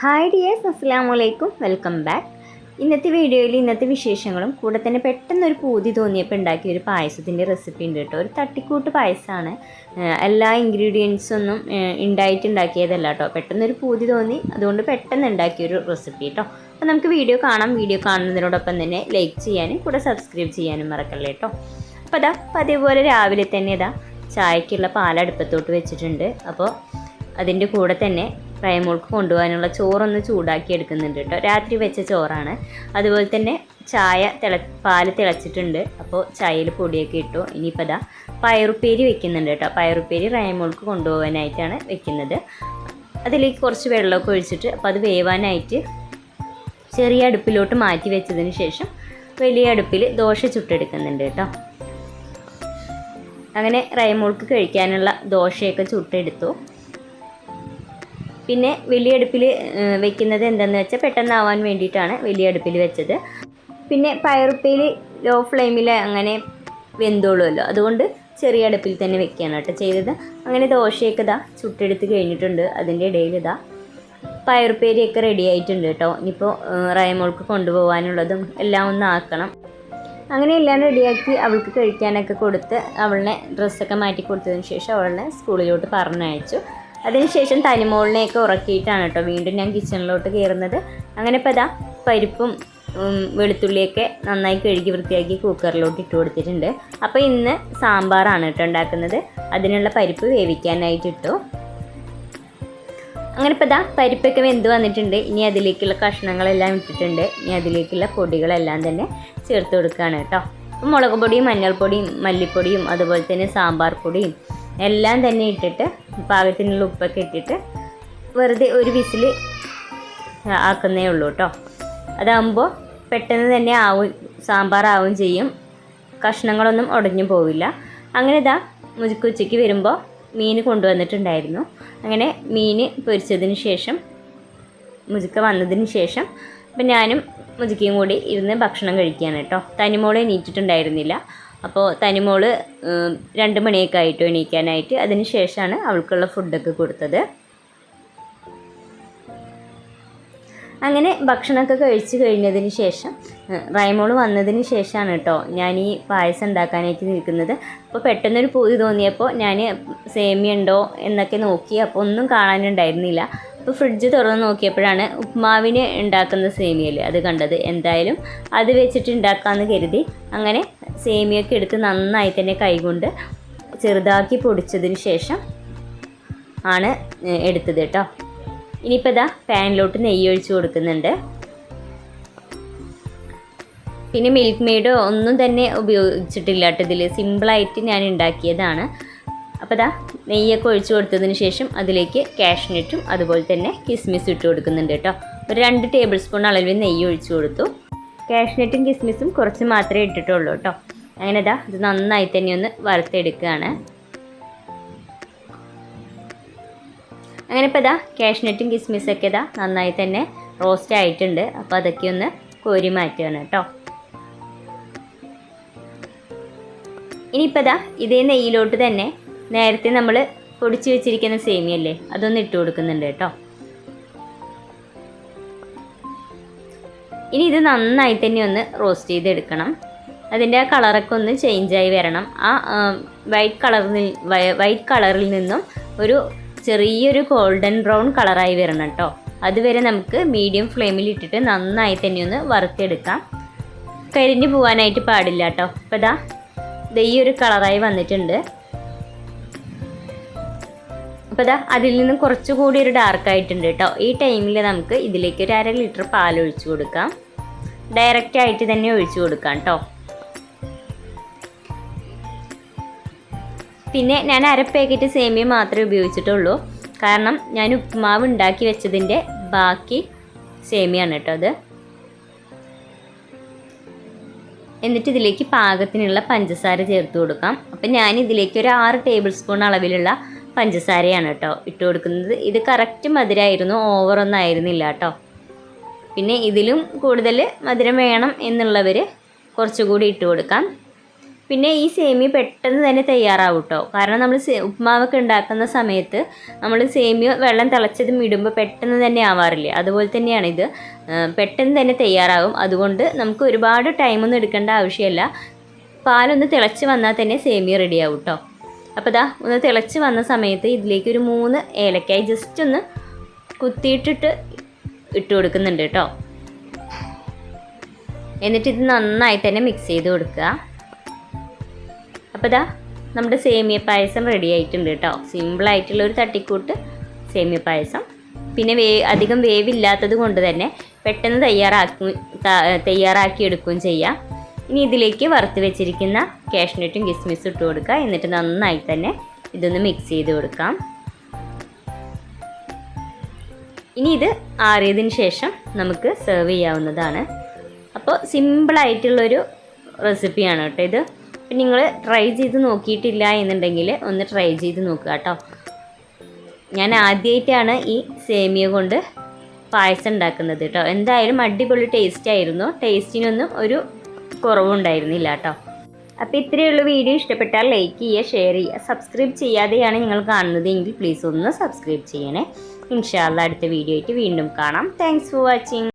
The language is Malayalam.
ഹായ് ഡിയേഴ്സ് അസ്സാം വലൈക്കും വെൽക്കം ബാക്ക് ഇന്നത്തെ വീഡിയോയിൽ ഇന്നത്തെ വിശേഷങ്ങളും കൂടെ തന്നെ പെട്ടെന്നൊരു പൂതി തോന്നിയപ്പോൾ ഉണ്ടാക്കിയ ഒരു പായസത്തിന്റെ റെസിപ്പി ഉണ്ട് കേട്ടോ. ഒരു തട്ടിക്കൂട്ട് പായസമാണ്. എല്ലാ ഇൻഗ്രീഡിയൻസൊന്നും ഏഹ് ഉണ്ടായിട്ട് ഉണ്ടാക്കിയതല്ല കേട്ടോ. പെട്ടെന്നൊരു പൂതി തോന്നി. അതുകൊണ്ട് പെട്ടെന്ന് ഉണ്ടാക്കിയൊരു റെസിപ്പി കേട്ടോ. അപ്പോൾ നമുക്ക് വീഡിയോ കാണാം. വീഡിയോ കാണുന്നതിനോടൊപ്പം തന്നെ ലൈക്ക് ചെയ്യാനും കൂടെ സബ്സ്ക്രൈബ് ചെയ്യാനും മറക്കല്ലേ കേട്ടോ. അപ്പോൾ അതാ പതിപോലെ രാവിലെ തന്നെ ഇതാ ചായക്കുള്ള പാലടുപ്പത്തോട്ട് വെച്ചിട്ടുണ്ട്. അപ്പോൾ അതിന്റെ കൂടെ തന്നെ പ്രൈമോൾക്ക് കൊണ്ടുപോകാനുള്ള ചോറൊന്ന് ചൂടാക്കി എടുക്കുന്നുണ്ട് കേട്ടോ. രാത്രി വെച്ച ചോറാണ്. അതുപോലെ തന്നെ ചായ തിള പാൽ തിളച്ചിട്ടുണ്ട്. അപ്പോൾ ചായയിൽ പൊടിയൊക്കെ ഇട്ടു. ഇനിയിപ്പോൾ ഇതാ പയറുപ്പേരി വെക്കുന്നുണ്ട് കേട്ടോ. പയറുപ്പേരി റൈമോൾക്ക് കൊണ്ടുപോകാനായിട്ടാണ് വെക്കുന്നത്. അതിലേക്ക് കുറച്ച് വെള്ളമൊക്കെ ഒഴിച്ചിട്ട് അപ്പോൾ അത് വേവാനായിട്ട് ചെറിയ അടുപ്പിലോട്ട് മാറ്റി വെച്ചതിന് ശേഷം വലിയ അടുപ്പിൽ ദോശ ചുട്ടെടുക്കുന്നുണ്ട് കേട്ടോ. അങ്ങനെ റൈമോൾക്ക് കഴിക്കാനുള്ള ദോശയൊക്കെ ചുട്ടെടുത്തു. പിന്നെ വലിയ അടുപ്പിൽ വെക്കുന്നത് എന്തെന്ന് വെച്ചാൽ പെട്ടെന്നാവാൻ വേണ്ടിയിട്ടാണ് വലിയ അടുപ്പിൽ വെച്ചത്. പിന്നെ പയറുപ്പയിൽ ലോ ഫ്ലെയിമിൽ അങ്ങനെ വെന്തോളുമല്ലോ അതുകൊണ്ട് ചെറിയ അടുപ്പിൽ തന്നെ വെക്കുകയാണ് കേട്ടോ ചെയ്തത്. അങ്ങനെ ദോശയൊക്കെ ഇതാ ചുട്ടെടുത്ത് കഴിഞ്ഞിട്ടുണ്ട്. അതിന്റെ ഇടയിൽ ഇതാ പയറുപ്പേരിയൊക്കെ റെഡി ആയിട്ടുണ്ട് കേട്ടോ. ഇനിയിപ്പോൾ റയമോൾക്ക് കൊണ്ടുപോകാനുള്ളതും എല്ലാം ഒന്ന് ആക്കണം. അങ്ങനെ എല്ലാം റെഡിയാക്കി അവൾക്ക് കഴിക്കാനൊക്കെ കൊടുത്ത് അവളെ ഡ്രസ്സൊക്കെ മാറ്റി കൊടുത്തതിന് ശേഷം അവളെ സ്കൂളിലോട്ട് പറഞ്ഞയച്ചു. അതിനുശേഷം തനിമോളിനെയൊക്കെ ഉറക്കിയിട്ടാണ് കേട്ടോ വീണ്ടും ഞാൻ കിച്ചണിലോട്ട് കയറുന്നത്. അങ്ങനെ ഇപ്പോൾ അതാ പരിപ്പും വെളുത്തുള്ളിയൊക്കെ നന്നായി കഴുകി വൃത്തിയാക്കി കുക്കറിലോട്ട് ഇട്ട് കൊടുത്തിട്ടുണ്ട്. അപ്പോൾ ഇന്ന് സാമ്പാറാണ് കേട്ടോ ഉണ്ടാക്കുന്നത്. അതിനുള്ള പരിപ്പ് വേവിക്കാനായിട്ട് ഇട്ടു. അങ്ങനെ ഇപ്പോൾ ഇതാ പരിപ്പൊക്കെ വെന്ത് വന്നിട്ടുണ്ട്. ഇനി അതിലേക്കുള്ള കഷ്ണങ്ങളെല്ലാം ഇട്ടിട്ടുണ്ട്. ഇനി അതിലേക്കുള്ള പൊടികളെല്ലാം തന്നെ ചേർത്ത് കൊടുക്കുകയാണ് കേട്ടോ. മുളക് പൊടിയും മഞ്ഞൾപ്പൊടിയും മല്ലിപ്പൊടിയും അതുപോലെ തന്നെ സാമ്പാർ പൊടിയും എല്ലാം തന്നെ ഇട്ടിട്ട് പാകത്തിനുള്ള ഉപ്പൊക്കെ ഇട്ടിട്ട് വെറുതെ ഒരു വിസിൽ ആക്കുന്നേ ഉള്ളൂ കേട്ടോ അതാകുമ്പോൾ പെട്ടെന്ന് തന്നെ ആവും സാമ്പാർ ആവും ചെയ്യും. കഷ്ണങ്ങളൊന്നും ഉടഞ്ഞു പോവില്ല. അങ്ങനെ ഇതാ മുജുക്ക് ഉച്ചയ്ക്ക് വരുമ്പോൾ മീൻ കൊണ്ടുവന്നിട്ടുണ്ടായിരുന്നു. അങ്ങനെ മീൻ പൊരിച്ചതിന് ശേഷം മുജുക്ക വന്നതിന് ശേഷം അപ്പം ഞാനും മുജുക്കയും കൂടി ഇരുന്ന് ഭക്ഷണം കഴിക്കുകയാണ് കേട്ടോ തനിമോളെ എണീറ്റിട്ടുണ്ടായിരുന്നില്ല. അപ്പോൾ തനിമോൾ രണ്ട് മണിയൊക്കെ ആയിട്ട് എണീക്കാനായിട്ട് അതിന് ശേഷമാണ് അവൾക്കുള്ള ഫുഡൊക്കെ കൊടുത്തത്. അങ്ങനെ ഭക്ഷണമൊക്കെ കഴിച്ച് കഴിഞ്ഞതിന് ശേഷം റൈമോൾ വന്നതിന് ശേഷമാണ് കേട്ടോ ഞാൻ ഈ പായസം ഉണ്ടാക്കാനായിട്ട് നിൽക്കുന്നത്. അപ്പോൾ പെട്ടെന്നൊരു പൂതി തോന്നിയപ്പോൾ ഞാൻ സേമിയ ഉണ്ടോ എന്നൊക്കെ നോക്കി അപ്പോൾ ഒന്നും കാണാനുണ്ടായിരുന്നില്ല. അപ്പോൾ ഫ്രിഡ്ജ് തുറന്ന് നോക്കിയപ്പോഴാണ് ഉപ്മാവിന് ഉണ്ടാക്കുന്ന സേമിയല്ലേ അത് കണ്ടത്. എന്തായാലും അത് വെച്ചിട്ട് ഉണ്ടാക്കാമെന്ന് കരുതി. അങ്ങനെ സേമിയൊക്കെ എടുത്ത് നന്നായി തന്നെ കൈകൊണ്ട് ചെറുതാക്കി പൊടിച്ചതിന് ശേഷം ആണ് എടുത്തത് കേട്ടോ. ഇനിയിപ്പോൾ ഇതാ പാനിലോട്ട് നെയ്യ് ഒഴിച്ച് കൊടുക്കുന്നുണ്ട്. പിന്നെ മിൽക്ക് മെയ്ഡോ ഒന്നും തന്നെ ഉപയോഗിച്ചിട്ടില്ല കേട്ടോ ഇതിൽ സിമ്പിളായിട്ട് ഞാൻ ഉണ്ടാക്കിയതാണ്. അപ്പോൾ ഇതാ നെയ്യൊക്കെ ഒഴിച്ചു കൊടുത്തതിന് ശേഷം അതിലേക്ക് കാഷ്നട്ടും അതുപോലെ തന്നെ കിസ്മിസ് ഇട്ട് കൊടുക്കുന്നുണ്ട് കേട്ടോ. ഒരു രണ്ട് ടേബിൾ സ്പൂൺ അളവിൽ നെയ്യ് ഒഴിച്ചു കൊടുത്തു. കാഷ്നട്ടും കിസ്മിസും കുറച്ച് മാത്രമേ ഇട്ടിട്ടുള്ളൂ കേട്ടോ. അങ്ങനെ ഇതാ ഇത് നന്നായി തന്നെ ഒന്ന് വറുത്തെടുക്കുകയാണ് അങ്ങനെ ഇപ്പോൾ ഇതാ കാഷ്നട്ടും കിസ്മിസൊക്കെ ഇതാ നന്നായി തന്നെ റോസ്റ്റ് ആയിട്ടുണ്ട്. അപ്പോൾ അതൊക്കെ ഒന്ന് കോരി മാറ്റുകയാണ് കേട്ടോ. ഇനിയിപ്പോൾ ഇതാ ഇതേ നെയ്യിലോട്ട് തന്നെ നേരത്തെ നമ്മൾ പൊടിച്ച് വെച്ചിരിക്കുന്ന സേമിയല്ലേ അതൊന്ന് ഇട്ട് കൊടുക്കുന്നുണ്ട് കേട്ടോ. ഇനി ഇത് നന്നായി തന്നെ ഒന്ന് റോസ്റ്റ് ചെയ്തെടുക്കണം. അതിന്റെ ആ കളറൊക്കെ ഒന്ന് ചേഞ്ചായി വരണം. ആ വൈറ്റ് കളറിൽ വൈറ്റ് കളറിൽ നിന്നും ഒരു ചെറിയൊരു ഗോൾഡൻ ബ്രൗൺ കളറായി വരണം കേട്ടോ. അതുവരെ നമുക്ക് മീഡിയം ഫ്ലെയിമിൽ ഇട്ടിട്ട് നന്നായി തന്നെ ഒന്ന് വറുത്തെടുക്കാം. കരിഞ്ഞു പോകാനായിട്ട് പാടില്ല കേട്ടോ. അപ്പോൾ ഇതാ ഈ ഒരു കളറായി വന്നിട്ടുണ്ട്. അപ്പോൾ ഇതാ അതിൽ നിന്ന് കുറച്ചുകൂടി ഒരു ഡാർക്ക് ആയിട്ടുണ്ട് കേട്ടോ ഈ ടൈമിൽ നമുക്ക് ഇതിലേക്ക് ഒരു അര ലിറ്റർ പാൽ ഒഴിച്ചു കൊടുക്കാം. ഡയറക്റ്റ് ആയിട്ട് തന്നെ ഒഴിച്ചു കൊടുക്കാം കേട്ടോ പിന്നെ ഞാൻ അര പാക്കറ്റ് സേമിയ മാത്രമേ ഉപയോഗിച്ചിട്ടുള്ളൂ. കാരണം ഞാൻ ഉപ്പുമാവ് ഉണ്ടാക്കി വെച്ചതിന്റെ ബാക്കി സേമിയാണ് കേട്ടോ അത്. എന്നിട്ട് ഇതിലേക്ക് പാകത്തിനുള്ള പഞ്ചസാര ചേർത്ത് കൊടുക്കാം. അപ്പം ഞാൻ ഇതിലേക്ക് ഒരു ആറ് ടേബിൾ സ്പൂൺ അളവിലുള്ള പഞ്ചസാരയാണ് കേട്ടോ ഇട്ട് കൊടുക്കുന്നത്. ഇത് കറക്റ്റ് മധുരമായിരുന്നു ഓവറൊന്നും ആയിരുന്നില്ല കേട്ടോ. പിന്നെ ഇതിലും കൂടുതൽ മധുരം വേണം എന്നുള്ളവർ കുറച്ചുകൂടി ഇട്ട് കൊടുക്കാം. പിന്നെ ഈ സേമിയ പെട്ടെന്ന് തന്നെ തയ്യാറാവും കേട്ടോ. കാരണം നമ്മൾ ഉപ്മാവൊക്കെ ഉണ്ടാക്കുന്ന സമയത്ത് നമ്മൾ സേമിയ വെള്ളം തിളച്ചതും ഇടുമ്പോൾ പെട്ടെന്ന് തന്നെ ആവാറില്ലേ? അതുപോലെ തന്നെയാണ് ഇത്. പെട്ടെന്ന് തന്നെ തയ്യാറാവും. അതുകൊണ്ട് നമുക്ക് ഒരുപാട് ടൈമൊന്നും എടുക്കേണ്ട ആവശ്യമില്ല. പാലൊന്ന് തിളച്ച് വന്നാൽ തന്നെ സേമിയ റെഡിയാവും കേട്ടോ. അപ്പോൾ ഇതാ ഒന്ന് തിളച്ച് വന്ന സമയത്ത് ഇതിലേക്ക് ഒരു മൂന്ന് ഏലക്കായി ജസ്റ്റ് ഒന്ന് കുത്തിയിട്ടിട്ട് ഇട്ട് കൊടുക്കുന്നുണ്ട് കേട്ടോ. എന്നിട്ട് ഇത് നന്നായി തന്നെ മിക്സ് ചെയ്ത് കൊടുക്കുക. അപ്പോൾ ഇതാ നമ്മുടെ സേമിയ പായസം റെഡി ആയിട്ടുണ്ട് കേട്ടോ. സിമ്പിളായിട്ടുള്ള ഒരു തട്ടിക്കൂട്ട് സേമിയ പായസം. പിന്നെ വേ അധികം വേവില്ലാത്തത് കൊണ്ട് തന്നെ പെട്ടെന്ന് തയ്യാറാക്കി തയ്യാറാക്കി എടുക്കുകയും ചെയ്യാം. ഇനി ഇതിലേക്ക് വറുത്ത് വെച്ചിരിക്കുന്ന കാഷ്നട്ടും കിസ്മിസും ഇട്ട് കൊടുക്കുക. എന്നിട്ട് നന്നായി തന്നെ ഇതൊന്ന് മിക്സ് ചെയ്ത് കൊടുക്കാം. ഇനി ഇത് ആറിയതിന് ശേഷം നമുക്ക് സെർവ് ചെയ്യാവുന്നതാണ്. അപ്പോൾ സിമ്പിളായിട്ടുള്ളൊരു റെസിപ്പിയാണ് കേട്ടോ ഇത്. അപ്പം നിങ്ങൾ ട്രൈ ചെയ്ത് നോക്കിയിട്ടില്ല എന്നുണ്ടെങ്കിൽ ഒന്ന് ട്രൈ ചെയ്ത് നോക്കുക കേട്ടോ. ഞാൻ ആദ്യമായിട്ടാണ് ഈ സേമിയ കൊണ്ട് പായസം ഉണ്ടാക്കുന്നത് കേട്ടോ. എന്തായാലും അടിപൊളി ടേസ്റ്റ് ആയിരുന്നു. ടേസ്റ്റിനൊന്നും ഒരു കുറവുണ്ടായിരുന്നില്ല കേട്ടോ അപ്പോൾ ഇത്രയേ ഉള്ളൂ വീഡിയോ. ഇഷ്ടപ്പെട്ടാൽ ലൈക്ക് ചെയ്യുക ഷെയർ ചെയ്യുക സബ്സ്ക്രൈബ് ചെയ്യാതെയാണ് നിങ്ങൾ കാണുന്നത് എങ്കിൽ പ്ലീസ് ഒന്ന് സബ്സ്ക്രൈബ് ചെയ്യണേ. ഇൻഷാല്ല അടുത്ത വീഡിയോ ആയിട്ട് വീണ്ടും കാണാം. Thanks for watching